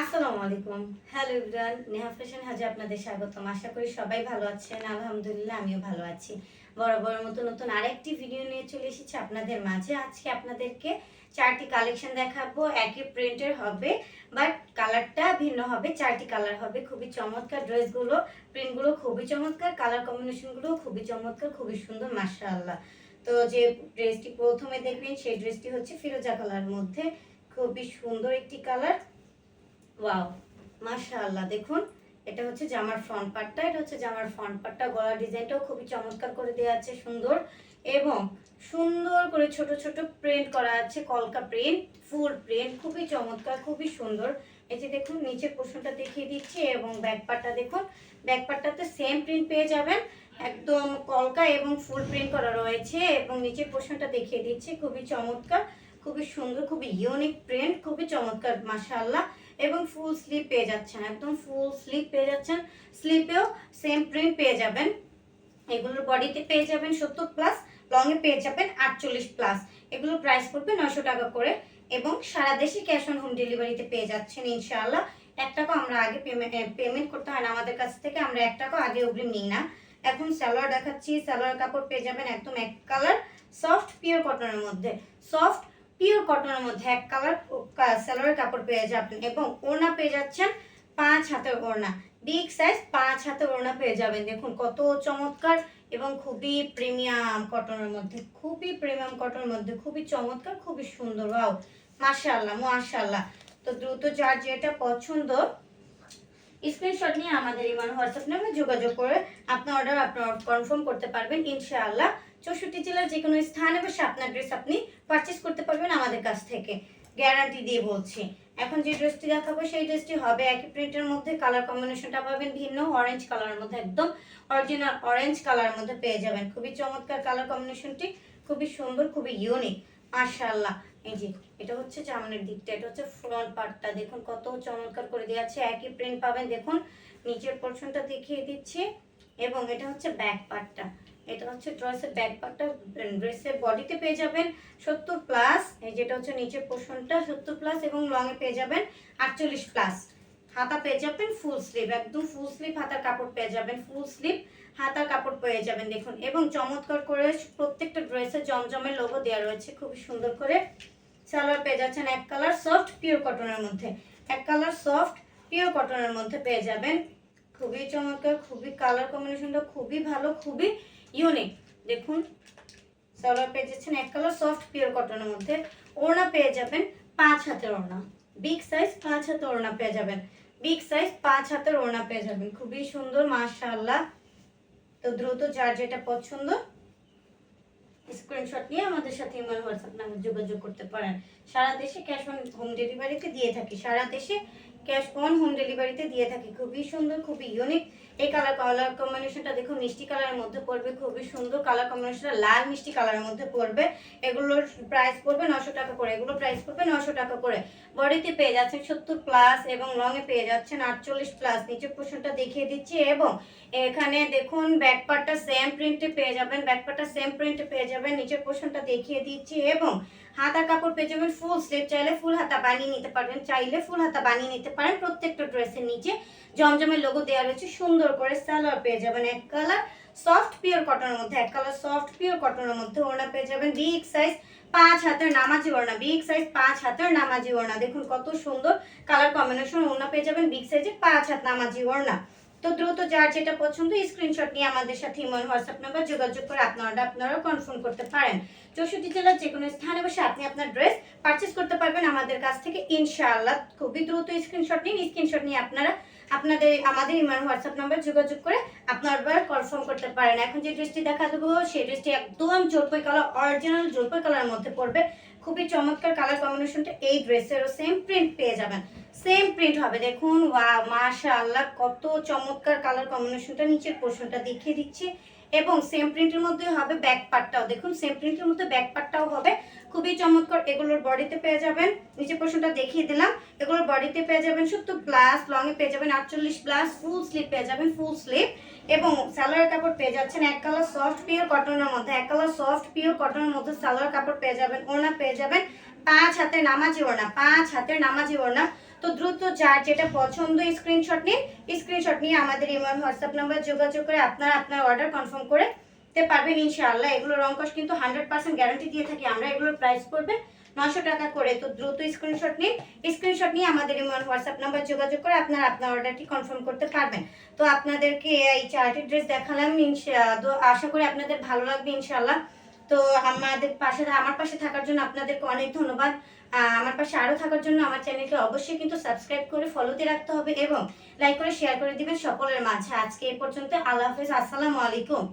আসসালামু আলাইকুম। Hello Ibran Neha fashion হাজে আপনাদের স্বাগতম। আশা করি সবাই ভালো আছেন। আলহামদুলিল্লাহ, আমিও ভালো আছি। বরাবর মতো নতুন আরেকটি ভিডিও নিয়ে চলে এসেছি আপনাদের মাঝে। আজকে আপনাদেরকে চারটি কালেকশন দেখাবো। একই প্রিন্টের হবে বাট কালারটা ভিন্ন হবে, চারটি কালার হবে। খুবই চমৎকার ড্রেসগুলো প্রিন্টগুলো খুবই চমৎকার কালার কম্বিনেশনগুলো খুবই চমৎকার, খুবই সুন্দর, মাশাআল্লাহ। তো যে ড্রেসটি প্রথমে দেখবেন, সেই ড্রেসটি হচ্ছে ফিরোজা কালার মধ্যে। খুবই সুন্দর একটি কালার ওয়াও মাশাআল্লাহ, দেখুন, এটা হচ্ছে জামার ফ্রন্ট পার্টটা এটা হচ্ছে জামার ফ্রন্ট পার্টটা গলার ডিজাইনটাও খুবই চমৎকার করে দেওয়া আছে, সুন্দর। এবং সুন্দর করে ছোট ছোট প্রিন্ট করা আছে, কলকা প্রিন্ট ফুল প্রিন্ট খুবই চমৎকার, খুবই সুন্দর। এই যে দেখুন, নিচের পোর্শনটা দেখিয়ে দিচ্ছি এবং ব্যাক পার্টটা দেখুন। ব্যাক পার্টটাতে সেম প্রিন্ট পেয়ে যাবেন। একদম কলকা এবং ফুল প্রিন্ট করা রয়েছে এবং নিচের পোর্শনটা দেখিয়ে দিচ্ছি, খুবই চমৎকার, খুবই সুন্দর, খুবই ইউনিক প্রিন্ট খুবই চমৎকার, মাশাআল্লাহ। এবং ফুল স্লিপ পেয়ে যাচ্ছেন, একদম ফুল স্লিপ পেয়ে যাচ্ছেন। স্লিপেও সেম প্রিন্ট পেয়ে যাবেন। এগুলোর বডিতে পেয়ে যাবেন সত্তর প্লাস লংয়ে পেয়ে যাবেন আটচল্লিশ প্লাস এগুলোর প্রাইস পড়বে নশো টাকা করে এবং সারা দেশে ক্যাশ অন হোম ডেলিভারিতে পেয়ে যাচ্ছেন ইনশাআল্লাহ। এক টাকা আমরা আগে পেমেন্ট পেমেন্ট করতে হয় না, আমাদের কাছ থেকে আমরা এক টাকা আগে অগ্রিম নিই না। এখন সালোয়ার দেখাচ্ছি, সালোয়ার কাপড় পেয়ে যাবেন একদম এক কালার সফট পিওর কটনের মধ্যে। সফট পিওর কটনের মধ্যে এক কালার সালোয়ার কাপড় পেয়ে যাবেন এবং ওড়না পেয়ে যাচ্ছেন পাঁচ হাতের ওড়না। বিগ সাইজ পাঁচ হাতের ওড়না পেয়ে যাবেন। দেখুন কত চমৎকার এবং খুবই প্রিমিয়াম কটনের মধ্যে, খুবই প্রিমিয়াম কটনের মধ্যে, খুবই চমৎকার, খুবই সুন্দর। ওয়াও, মাশাআল্লাহ মাশাআল্লাহ। তো দ্রুত যার যেটা পছন্দ, স্ক্রিনশট নিয়ে আমাদের ইমান হোয়াটসঅ্যাপ নামে যোগাযোগ করে আপনার অর্ডার আপনার কনফার্ম করতে পারবেন। ইনশাআল্লাহ চৌষট্টি জেলার যে কোনো স্থানে বসে আপনার ড্রেস আপনি পারচেস করতে পারবেন আমাদের কাছ থেকে। গ্যারান্টি দিয়ে বলছি। এখন যে ড্রেসটি দেখাবো, সেই ড্রেসটি হবে একই প্রিন্টের মধ্যে কালার কম্বিনেশনটা পাবেন ভিন্ন অরেঞ্জ কালারের মধ্যে একদম অরিজিনাল অরেঞ্জ কালারের মধ্যে পেয়ে যাবেন। খুবই চমৎকার কালার কম্বিনেশনটি খুবই সুন্দর, খুবই ইউনিক মাশাআল্লাহ। এই যে, এটা হচ্ছে সামনের দিকটা, এটা হচ্ছে ফ্রন্ট পার্টটা দেখুন কত চমৎকার করে দেওয়া আছে, একই প্রিন্ট পাবেন। দেখুন, নিচের পোর্শনটা দেখিয়ে দিচ্ছি। এবং এটা হচ্ছে ব্যাক পার্টটা এটা হচ্ছে ড্রেসের ব্যাক পার্টটা ড্রেসের বডিতে পেয়ে যাবেন সত্তর প্লাস এই যেটা হচ্ছে নিচের পোর্শনটা সত্তর প্লাস এবং লংয়ে পেয়ে যাবেন আটচল্লিশ প্লাস হাতা পেয়ে যাবেন ফুল স্লিভ একদম ফুল স্লিভ হাতার কাপড় পেয়ে যাবেন ফুল স্লিভ হাতার কাপড় পেয়ে যাবেন, দেখুন। এবং চমৎকার করে প্রত্যেকটা ড্রেসে জমজমের লোগো দেওয়া রয়েছে, খুবই সুন্দর করে। সালোয়ার পেয়ে যাচ্ছেন এক কালার সফট পিওর কটনের মধ্যে। এক কালার সফট পিওর কটনের মধ্যে পেয়ে যাবেন। খুবই চমৎকার, খুবই কালার কম্বিনেশনটা খুবই ভালো, খুবই ইউনিক। দেখুন সালোয়ার পেয়ে যাচ্ছেন এক কালার সফট পিওর কটনের মধ্যে। ওড়না পেয়ে যাবেন পাঁচ হাতের ওড়না। বিগ সাইজ পাঁচ হাতের ওড়না পেয়ে যাবেন। বিগ সাইজ পাঁচ হাতের ওড়না পেয়ে যাবেন। খুবই সুন্দর, মাশাআল্লাহ। তো দ্রুত যার যেটা পছন্দ স্ক্রিনশট নিয়ে আমাদের সাথে ইমেল হোয়াটসঅ্যাপ নাম্বার যোগাযোগ করতে পারেন। সারা দেশে ক্যাশ অন হোম ডেলিভারিতে দিয়ে থাকি। সারা দেশে ক্যাশ অন হোম ডেলিভারিতে দিয়ে থাকি। খুবই সুন্দর, খুবই ইউনিক এই কালার কালার কম্বিনেশনটা দেখুন, মিষ্টি কালারের মধ্যে পড়বে, খুবই সুন্দর কালার কম্বিনেশনটা লাল মিষ্টি কালারের মধ্যে পড়বে। এগুলোর প্রাইস পড়বে নশো টাকা করে, এগুলো প্রাইস পড়বে নশো টাকা করে। বডিতে পেয়ে যাচ্ছেন সত্তর প্লাস এবং লংয়ে পেয়ে যাচ্ছেন আটচল্লিশ প্লাস নিচের পোর্শনটা দেখিয়ে দিচ্ছি এবং এখানে দেখুন ব্যাক পার্টটা সেম প্রিন্টে পেয়ে যাবেন ব্যাক পার্টটা সেম প্রিন্টে পেয়ে যাবেন। নিচের পোর্শনটা দেখিয়ে দিচ্ছি এবং হাতা কাপড় পেয়ে যাবেন ফুল স্লিভ চাইলে ফুল হাতা বানিয়ে নিতে পারবেন, চাইলে ফুল হাতা বানিয়ে নিতে পারেন। প্রত্যেকটা ড্রেসের নিচে জমজমের লোগো দেওয়া রয়েছে, সুন্দর করে সালোয়ার পেয়ে যাবেন এক কালার সফট পিওর কটনের মধ্যে এক কালার সফট পিওর কটনের মধ্যে ওড়না পেয়ে যাবেন বিগ সাইজ পাঁচ হাতের নামাজি ওড়না বিগ সাইজ পাঁচ হাতের নামাজি ওড়না। দেখুন কত সুন্দর কালার কম্বিনেশন ওড়না পেয়ে যাবেন বিগ সাইজের পাঁচ হাত নামাজি ওড়না। তো দ্রুত যার যেটা পছন্দ স্ক্রিনশট নিয়ে আমাদের সাথে ইমন হোয়াটসঅ্যাপ নাম্বার যোগাযোগ করে আপনারা আপনারাও কনফার্ম করতে পারেন। চৌষট্টি জেলার যে কোনো স্থানে বসে আপনি আপনার ড্রেস পারচেস করতে পারবেন আমাদের কাছ থেকে। ইনশাআল্লাহ খুবই দ্রুত স্ক্রিনশট নিন স্ক্রিনশট নিয়ে আপনারা আপনাদের, আমাদের ইমান হোয়াটসঅ্যাপ নাম্বার যোগাযোগ করে আপনার কনফার্ম করতে পারেন। এখন যে ড্রেসটি দেখা দেবো, সেই ড্রেসটি একদম জলপাই কালার অরিজিনাল জলপাই কালারের মধ্যে পড়বে। খুবই চমৎকার কালার কম্বিনেশনটা এই ড্রেসেরও সেম প্রিন্ট পেয়ে যাবেন। সেম প্রিন্ট হবে। দেখুন, ওয়া, মাশাআল্লাহ, কত চমৎকার কালার কম্বিনেশনটা নিচের পোর্শনটা দেখিয়ে দিচ্ছি। এবং সেম প্রিন্টের মধ্যে হবে ব্যাক পার্টটাও দেখুন সেম প্রিন্টের মধ্যে ব্যাক পার্টটাও হবে। খুবই চমৎকার, এগুলোর বডিতে পেয়ে যাবেন। নিচে পোর্শনটা দেখিয়ে দিলাম। এগুলোর বডিতে পেয়ে যাবেন সত্তর প্লাস লংয়ে পেয়ে যাবেন আটচল্লিশ প্লাস ফুল স্লিপ পেয়ে যাবেন ফুল স্লিপ এবং সালোয়ার কাপড় পেয়ে যাচ্ছেন এক কালার সফট পিওর কটনের মধ্যে। এক কালার সফট পিওর কটনের মধ্যে সালোয়ার কাপড় পেয়ে যাবেন, ওড়না পেয়ে যাবেন। পাঁচ হাতে নামাজি ওড়না, পাঁচ হাতে নামাজি ওড়না। তো দ্রুত যার যেটা পছন্দ স্ক্রিনশট নিন। স্ক্রিনশট নিয়ে আমাদের ইমন হোয়াটসঅ্যাপ নাম্বার যোগাযোগ করে আপনারা, আপনার অর্ডার কনফার্ম করে তে পারবেন ইনশাআল্লাহ। এগুলো রং কস কিন্তু হান্ড্রেড পার্সেন্ট গ্যারান্টি দিয়ে থাকি। আমরা এগুলোর প্রাইস পড়বে নশো টাকা করে। তো দ্রুত স্ক্রিনশট নিন। স্ক্রিনশট নিয়ে আমাদের ইমন হোয়াটসঅ্যাপ নাম্বার যোগাযোগ করে আপনারা, আপনার অর্ডারটি কনফার্ম করতে পারবেন। তো আপনাদেরকে এই চারটি ড্রেস দেখালাম। আশা করি আপনাদের ভালো লাগবে ইনশাআল্লাহ। তো আমাদের পাশে, আমার পাশে থাকার জন্য আপনাদেরকে অনেক ধন্যবাদ। আমার পাশে আরও থাকার জন্য আমার চ্যানেলকে অবশ্যই কিন্তু সাবস্ক্রাইব করে ফলোতে রাখতে হবে এবং লাইক করে শেয়ার করে দিবেন সকলের মাঝে। আজকে এ পর্যন্ত। আল্লাহ হাফেজ। আসসালামু আলাইকুম।